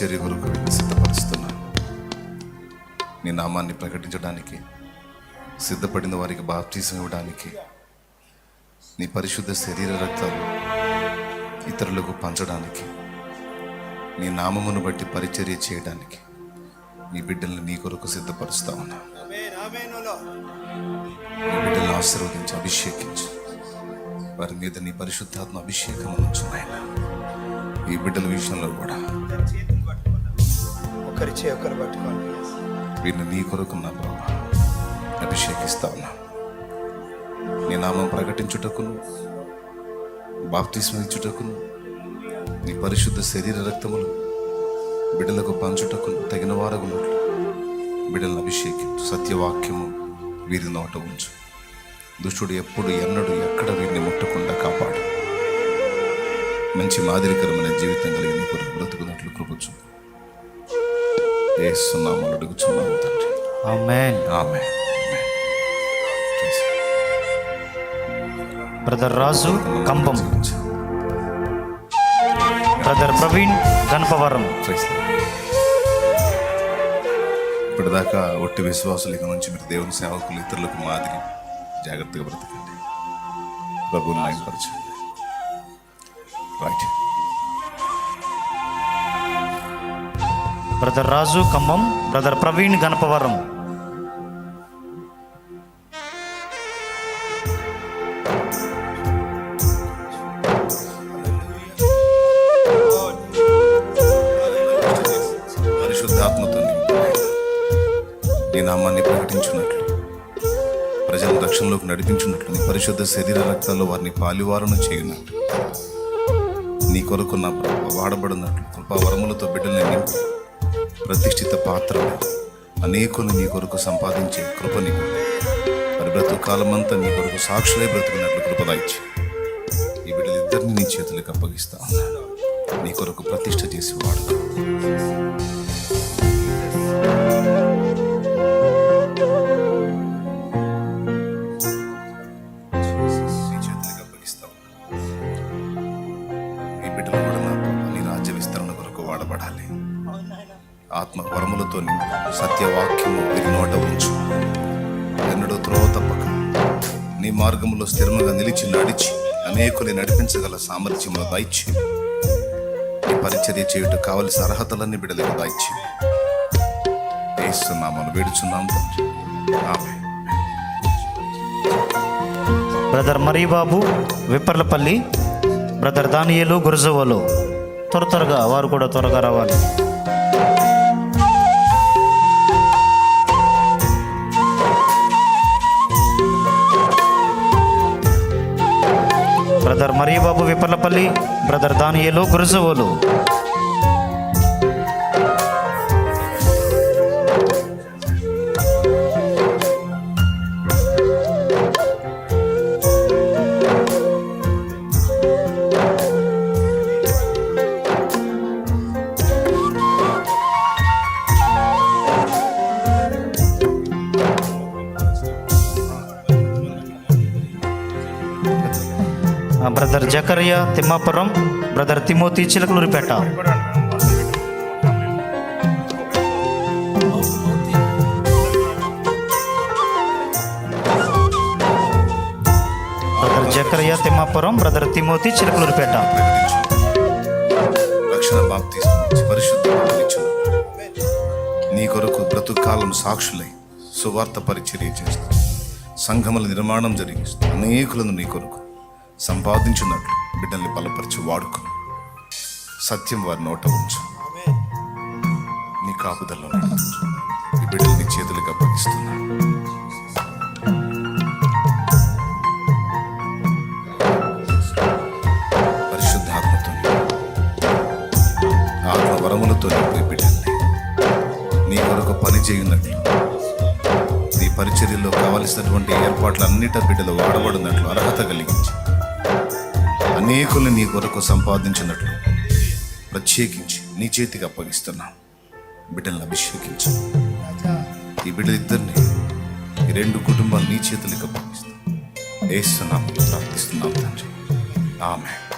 పరిచర్య కొరకు వీటిని సిద్ధపరుస్తున్నాను. నీ నామాన్ని ప్రకటించడానికి సిద్ధపడిన వారికి బాప్తీసం ఇవ్వడానికి నీ పరిశుద్ధ శరీర రక్తాలు ఇతరులకు పంచడానికి నీ నామమును బట్టి పరిచర్య చేయడానికి నీ బిడ్డల్ని నీ కొరకు సిద్ధపరుస్తా ఉన్నా నీ బిడ్డలను ఆశీర్వదించి అభిషేకించు వారి మీద నీ పరిశుద్ధాత్మ అభిషేకం ఉంచు నాయన ఈ బిడ్డల విషయంలో కూడా ఒకరి చేయి ఒకరు పట్టుకోండి. వీరిని నీ కొరకు నా ప్రభా అభిషేకిస్తా ఉన్నా నీ నామం ప్రకటించుటకును బాప్తి ఇచ్చుటకును నీ పరిశుద్ధ శరీర రక్తములు బిడ్డలకు పంచుటకును తగిన వారగున్నట్లు బిడ్డలను అభిషేకించు సత్యవాక్యము వీరి నోట ఉంచు. దుష్టుడు ఎప్పుడు ఎన్నడు ఎక్కడ వీరిని ముట్టకుండా కాపాడు. మంచి మాదిరికరమైన జీవితం కలిగి నీ కొరకు బ్రతుకున్నట్లు కృపచు ఏ సున్నామలు అడుగుచున్నాము తండ్రి. ఆమెన్. ఆమె బ్రదర్ రాజు కంబం బ్రదర్ ప్రవీణ్ గణపవరం. ఇప్పటిదాకా ఒట్టి విశ్వాసులు ఇక నుంచి మీరు దేవుని సేవకులు ఇతరులకు మాదిరి జాగ్రత్తగా బ్రతకండి. ప్రభువుని నాయపరచండి right brother Raju Khammam brother Praveen Ganapavaram. పరిశుద్ధాత్మతో నీ నామాన్ని ప్రకటించున్నట్లు ప్రజల రక్షణలోకి నడిపించున్నట్లు నీ పరిశుద్ధ శరీర రక్తాల్లో వారిని పాలివారణ చేయున్నట్లు. నీ కొరకు నా ప్రభు వాడబడినట్లు కృపావరములతో బిడ్డలు నింపి ప్రతిష్ఠిత పాత్రలు అనేకులు నీ కొరకు సంపాదించే కృప నీకు మరి బ్రతుకు కాలమంతా నీ కొరకు సాక్షులై బ్రతుకున్నట్లు కృపదాయిచ్చి ఈ బిడ్డలిద్దరిని నీ చేతులకు అప్పగిస్తా నీ కొరకు ప్రతిష్ఠ చేసి వాడుకో. మార్గంలో స్థిరముగా నిలిచి నడిచి అనేకుని నడిపించగల సామర్థ్యమును దాయిచ్చి ఈ పరిచర్య చేయుట కావలసిన అర్హతలన్నీ బిడ్డలకు దాయిచ్చి వేస్తున్నామని వేడుచున్నాం బ్రదర్ మరీ బ్రదర్ మరీబాబు విప్పర్లపల్లి బ్రదర్ దానియలు గురజవలు త్వర త్వరగా వారు కూడా త్వరగా రావాలి. Brother Mariyababu Viparlapalli brother Daniyelu Gurajavalu. Brother Jakariya Thimmapuram brother Timothy Chilakaluripet. Brother Jakariya Thimmapuram brother Timothy Chilakaluripet. రక్షణ బాప్తీసం పరిశుద్ధ నీ కొరకు బ్రతుకాలం సాక్షులై సువార్త పరిచర్య చేస్తూ సంఘముల నిర్మాణం జరిగిస్తూ అనేకులను నీ కొరకు సంపాదించున్నట్లు బిడ్డల్ని బలపరిచి వాడుకో. సత్యం వారి నోట ఉంచు. నీ కాపుదల్లో ఈ బిడ్డల్ని చేతులుగా చేతులకు పరిశుద్ధాత్మతో ఆత్మ వరములతో నింపి బిడ్డల్ని. నీ కొరకు పని చేయున్నట్లు. నీ పరిచర్యలో కావలసినటువంటి ఏర్పాట్లన్నిట బిడ్డలు వాడబడినట్లు అర్హత కలిగించి. అనేకుల్ని నీ కొరకు సంపాదించినట్లు ప్రత్యేకించి నీ చేతికి అప్పగిస్తున్నాం. బిడ్డలను అభిషేకించు. ఈ బిడ్డలిద్దరిని ఈ రెండు కుటుంబాలు నీ చేతులకు అప్పగిస్తాం. వేస్తున్నాం ప్రార్థిస్తున్నాం తండ్రి. ఆమె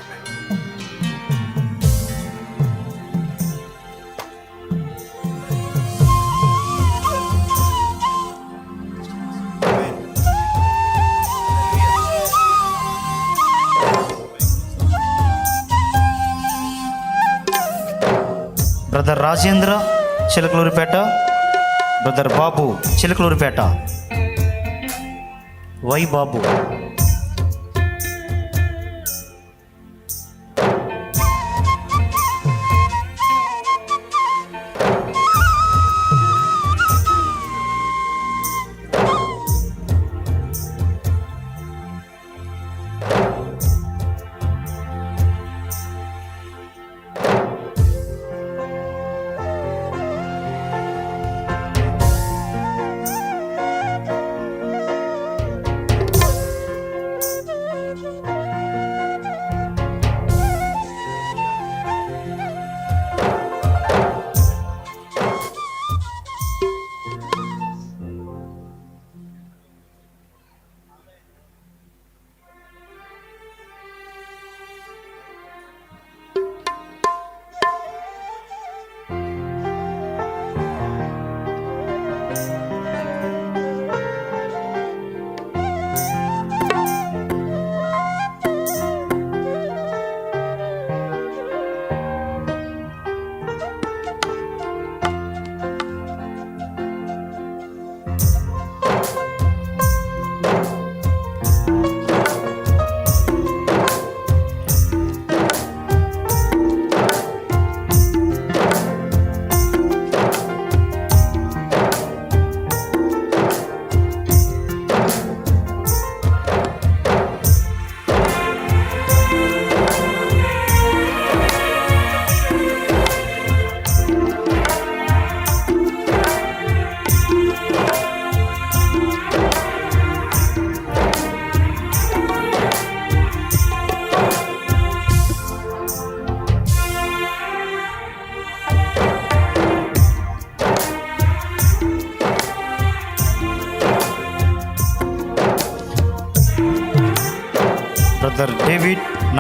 brother Rajendra Chilakaluripet. Brother Babu Chilakaluripet. Y Babu.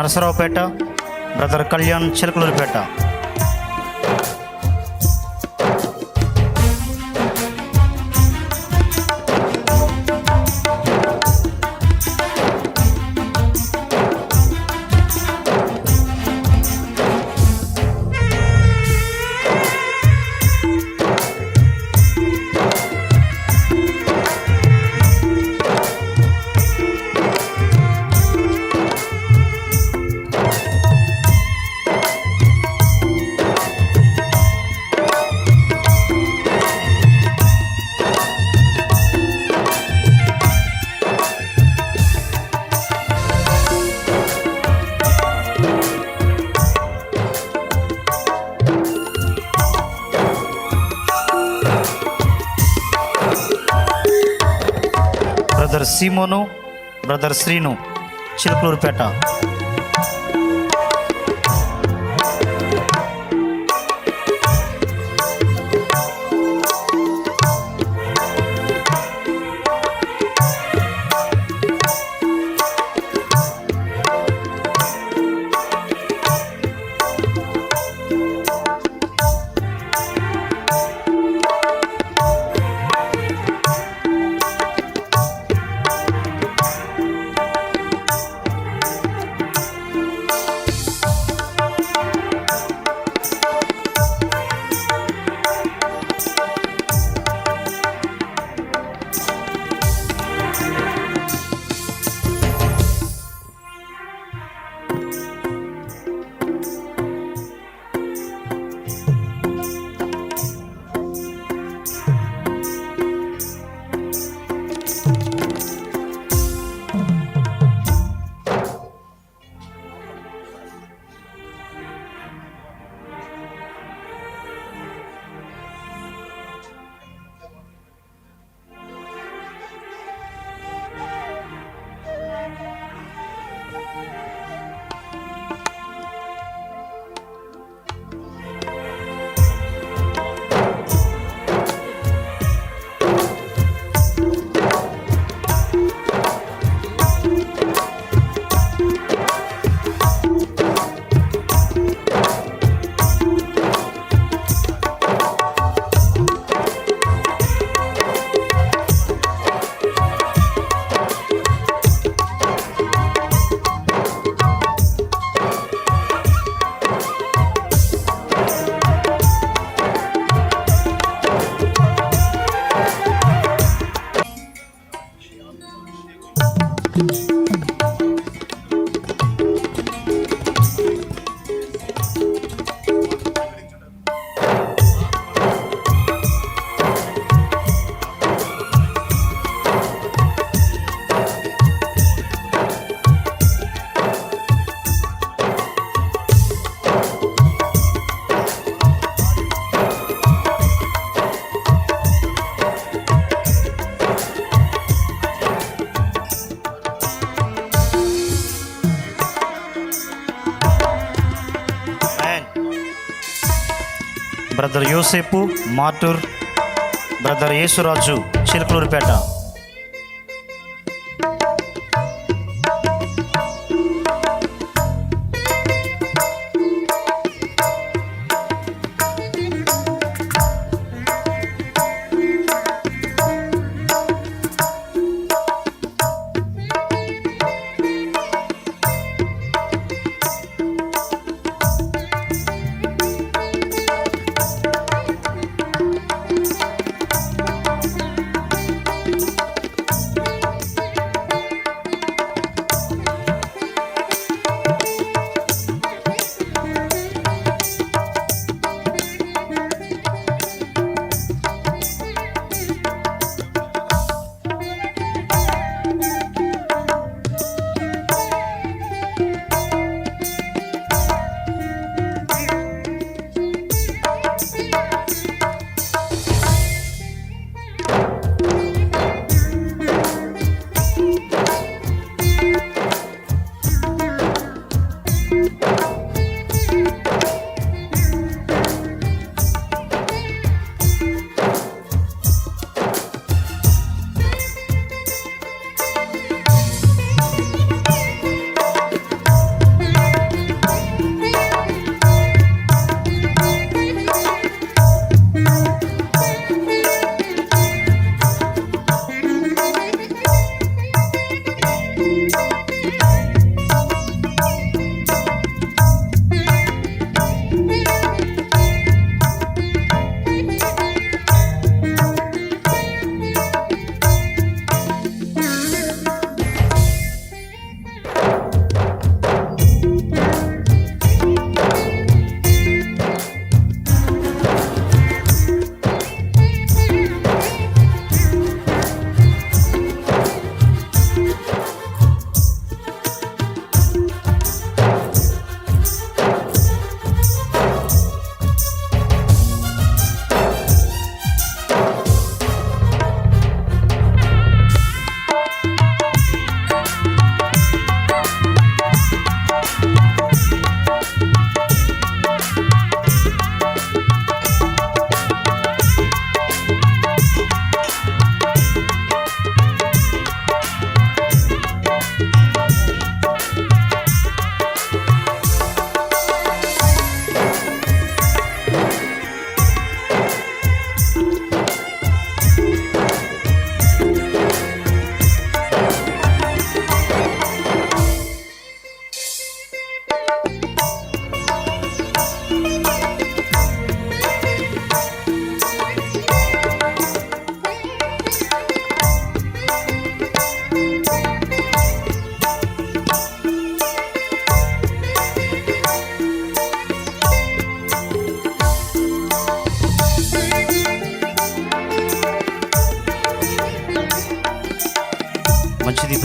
Narasaraopet brother Kalyan Chilakaluripet. Brother Simon brother Srinu Chilakaluripet. Yosepu Maturu brother Yesuraju Chilakaluripet.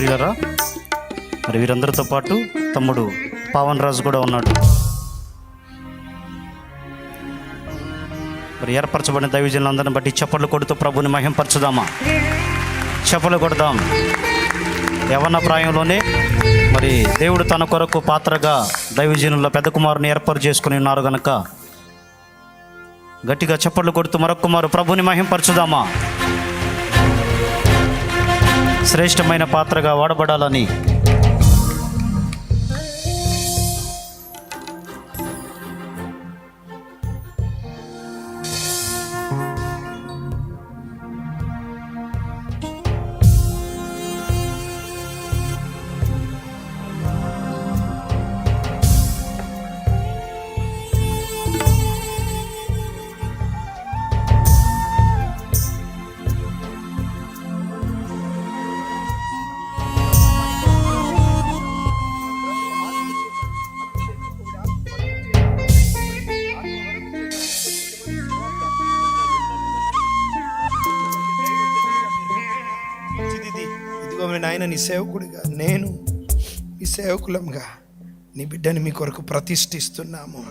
ప్రియులరా మరి వీరందరితో పాటు తమ్ముడు పావన్ రాజు కూడా ఉన్నాడు. మరి ఏర్పరచబడిన దైవజనులందరిని బట్టి చెప్పలు కొడుతూ ప్రభుని మహింపరచుదామా? చెప్పలు కొడదాం. యవన ప్రాయంలోనే మరి దేవుడు తన కొరకు పాత్రగా దైవజనుల పెద్ద కుమారుని ఏర్పాటు చేసుకుని ఉన్నారు గనక. గట్టిగా చప్పట్లు కొడుతూ మరొక కుమారు ప్రభుని మహింపరచుదామా? శ్రేష్టమైన పాత్రగా వాడబడాలని ఆయన నీ సేవకుడిగా నేను మీ సేవకులంగా నీ బిడ్డని మీ కొరకు ప్రతిష్ఠిస్తున్నాము.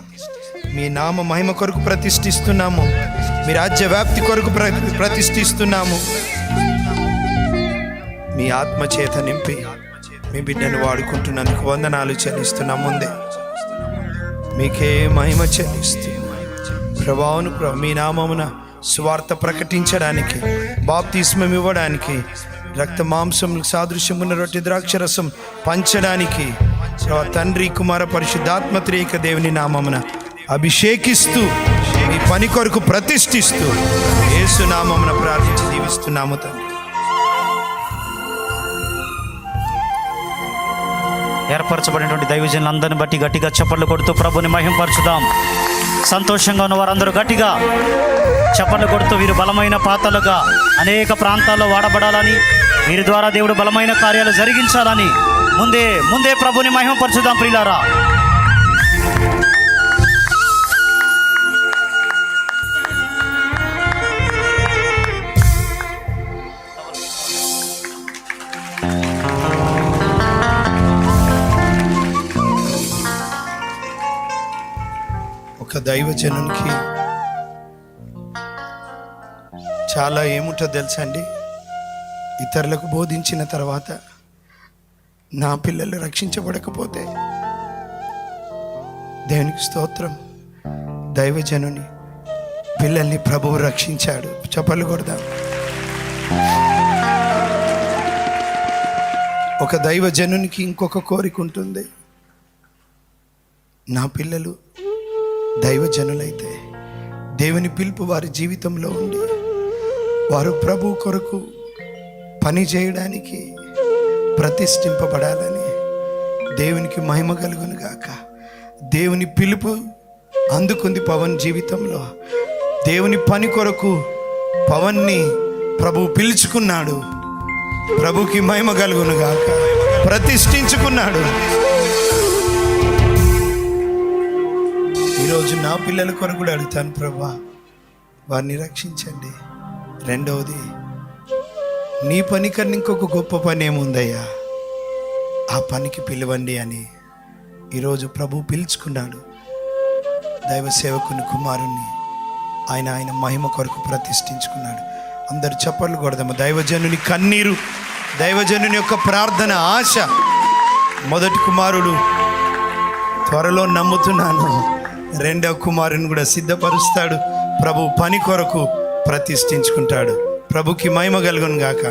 మీ నామ మహిమ కొరకు ప్రతిష్ఠిస్తున్నాము. మీ రాజ్య వ్యాప్తి కొరకు ప్ర ప్రతిష్ఠిస్తున్నాము. మీ ఆత్మచేత నింపి మీ బిడ్డను వాడుకుంటున్నందుకు వందనాలు చెల్లిస్తున్నాం ముందే. మీకే మహిమ చెల్లిస్తూ ప్రభావును ప్రభు మీ నామమున స్వార్థ ప్రకటించడానికి బాప్తిస్మం ఇవ్వడానికి రక్త మాంసం సాదృశ్యమున్న రొట్టె ద్రాక్షరసం పంచడానికి తండ్రి కుమార పరిశుద్ధాత్మ త్రేక దేవుని నామమున అభిషేకిస్తూ ఈ పని కొరకు ప్రతిష్ఠిస్తూ యేసు నామమున ప్రార్థించి దీవిస్తున్నాము తండ్రి. ఏర్పరచబడినటువంటి దైవజనులందరిని బట్టి గట్టిగా చప్పట్లు కొడుతూ ప్రభుని మహింపరచుదాం. సంతోషంగా ఉన్న వారందరూ గట్టిగా చప్పట్లు కొడుతూ వీరు బలమైన పాత్రలుగా అనేక ప్రాంతాల్లో వాడబడాలని వీరి ద్వారా దేవుడు బలమైన కార్యాలు జరిగించాలని ముందే ముందే ప్రభుని మహిమపరచుదాం ప్రియులారా. దైవజనునికి చాలా ఏముంటో తెలుసా అండి ఇతరులకు బోధించిన తర్వాత నా పిల్లలు రక్షించబడకపోతే దేవునికి స్తోత్రం. దైవజనుని పిల్లల్ని ప్రభువు రక్షించాడు. చెప్పలు కొడదాం. ఒక దైవజనునికి ఇంకొక కోరిక ఉంటుంది. నా పిల్లలు దైవజనులైతే దేవుని పిలుపు వారి జీవితంలో ఉండి వారు ప్రభు కొరకు పని చేయడానికి ప్రతిష్ఠింపబడాలని దేవునికి మహిమ కలుగును గాక. దేవుని పిలుపు అందుకుంది పవన్ జీవితంలో. దేవుని పని కొరకు పవన్ని ప్రభు పిలుచుకున్నాడు. ప్రభుకి మహిమ కలుగును గాక. ప్రతిష్ఠించుకున్నాడు. ఈరోజు నా పిల్లల కొరకు కూడా అడుగుతాను ప్రభా. వారిని రక్షించండి. రెండవది నీ పని కన్నా ఇంకొక గొప్ప పని ఏముందయ్యా? ఆ పనికి పిలవండి అని ఈరోజు ప్రభు పిలుచుకున్నాడు. దైవ సేవకుని కుమారుణ్ణి ఆయన ఆయన మహిమ కొరకు ప్రతిష్ఠించుకున్నాడు. అందరు చప్పట్లు కొడదాము. దైవజనుని కన్నీరు దైవజనుని యొక్క ప్రార్థన ఆశ. మొదటి కుమారుడు త్వరలో నమ్ముతున్నాను. రెండవ కుమారుని కూడా సిద్ధపరుస్తాడు. ప్రభు పని కొరకు ప్రతిష్ఠించుకుంటాడు. ప్రభుకి మహిమ కలుగును గాక